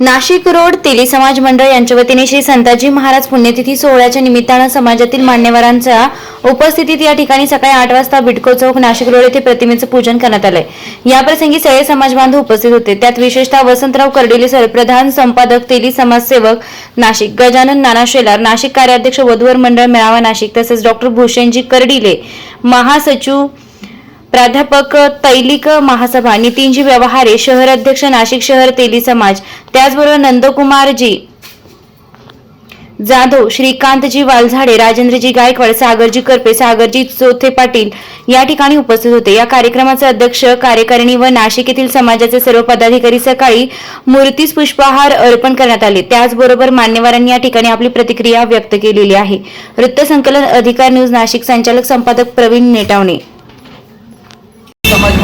Nashik road तेली समाज मंडळ यांच्या वतीने श्री संताजी महाराज पुण्यतिथी सोहळ्याच्या निमित्तानं समाजातील मान्यवरांच्या उपस्थितीत या ठिकाणी सकाळी आठ वाजता बिटको चौक नाशिक रोड येथे प्रतिमेचं पूजन करण्यात आलंय. याप्रसंगी सगळे समाज बांधव उपस्थित होते. त्यात विशेषतः वसंतराव कर्डिले सर प्रधान संपादक तेली समाजसेवक नाशिक गजानन नाना शेलार नाशिक कार्याध्यक्ष वधूवर मंडळ मेळावा नाशिक तसेच डॉक्टर भूषणजी कर्डिले महासचिव प्राध्यापक तैलिक महासभा नितीनजी व्यवहारे शहर अध्यक्ष नाशिक शहर तेली समाज. त्याचबरोबर नंदकुमारजी जाधव श्रीकांतजी वालझाडे राजेंद्रजी गायकवाड सागरजी करपे सागरजी चोथे पाटील या ठिकाणी उपस्थित होते. या कार्यक्रमाचे अध्यक्ष कार्यकारिणी व नाशिक येथील समाजाचे सर्व पदाधिकारी सकाळी मूर्तीस पुष्पहार अर्पण करण्यात आले. त्याचबरोबर मान्यवरांनी या ठिकाणी आपली प्रतिक्रिया व्यक्त केलेली आहे. वृत्तसंकलन अधिकार न्यूज नाशिक संचालक संपादक प्रवीण नेटावणे.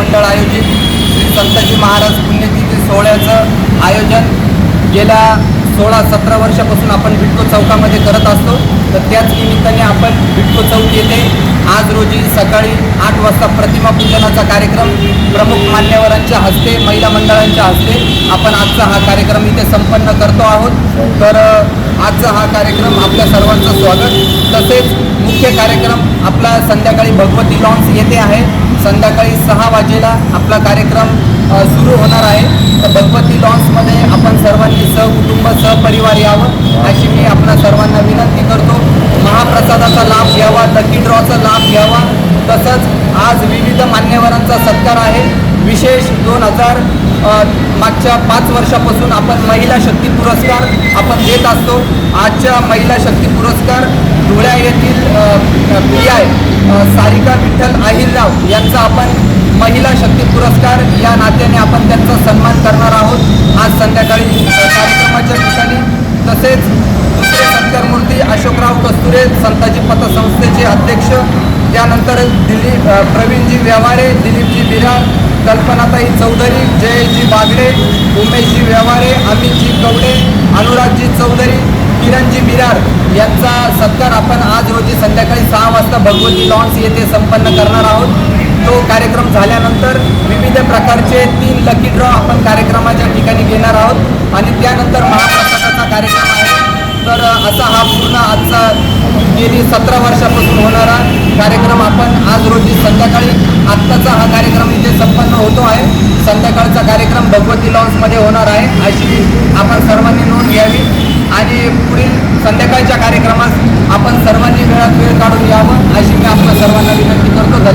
मंडळ आयोजित श्री संतजी महाराज पुण्यतिथी सोहळ्याचं आयोजन गेल्या सोळा सतरा वर्षापासून आपण बिटको चौकामध्ये करत असतो. तर त्याच निमित्ताने आपण बिटको चौक येथे आज रोजी सकाळी आठ वाजता प्रतिमा पूजनाचा कार्यक्रम प्रमुख मान्यवरांच्या हस्ते महिला मंडळांच्या हस्ते आपण आजचा हा कार्यक्रम इथे संपन्न करतो आहोत. तर आजचा हा कार्यक्रम आपल्या सर्वांचं स्वागत. तसेच मुख्य कार्यक्रम आपला संध्याकाळी भगवती लॉन्स येथे आहे. संध्याकाळी सहा वाजेला आपला कार्यक्रम सुरू होणार आहे. तर भगवती लॉन्समध्ये आपण सर्वांनी सहकुटुंब सहपरिवार यावं अशी मी आपल्या सर्वांना विनंती करतो. महाप्रसादाचा लाभ घ्यावा लकी ड्रॉचा लाभ घ्यावा. तसंच आज विविध मान्यवरांचा सत्कार आहे. विशेष दोन हजार मागच्या पाच वर्षापासून आपण महिला शक्ती पुरस्कार आपण देत असतो. आजच्या महिला शक्ती पुरस्कार धुळ्या येथील पी आय सारिका विठ्ठल आहिरराव यांचा आपण महिला शक्ती पुरस्कार या नात्याने आपण त्यांचा सन्मान करणार आहोत. आज संध्याकाळी कार्यक्रमाच्या ठिकाणी तसेच दुसरे सत्कारमूर्ती अशोकराव कस्तुरे संताजी पतसंस्थेचे अध्यक्ष त्यानंतर दिलीप प्रवीणजी व्यवहारे दिलीपजी बिरार कल्पनाताई चौधरी जयजी बागडे उमेशजी व्यवहारे अमितजी कवडे अनुरागजी चौधरी किरणजी बिरार यांचा सत्कार आपण आज रोजी संध्याकाळी सहा वाजता भगवती लॉन्स येथे संपन्न करणार आहोत. तो कार्यक्रम झाल्यानंतर विविध प्रकारचे तीन लकी ड्रॉ आपण कार्यक्रमाच्या ठिकाणी घेणार आहोत. आणि त्यानंतर महाप्रसादाचा कार्यक्रम आहे. तर असा हा पूर्ण आजचा गेली सतरा वर्षापासून होणारा कार्यक्रम आपण आज रोजी संध्याकाळी आत्ताचा हा कार्यक्रम इथे संपन्न होतो आहे. संध्याकाळचा कार्यक्रम भगवती लॉन्समध्ये होणार आहे. अशी आपण सर्वांनी नोंद घ्यावी. आणि पुढील संध्याकाळच्या कार्यक्रमास आपण सर्वांनी वेळात वेळ काढून यावं अशी मी आपल्या सर्वांना विनंती करतो. धन्यवाद.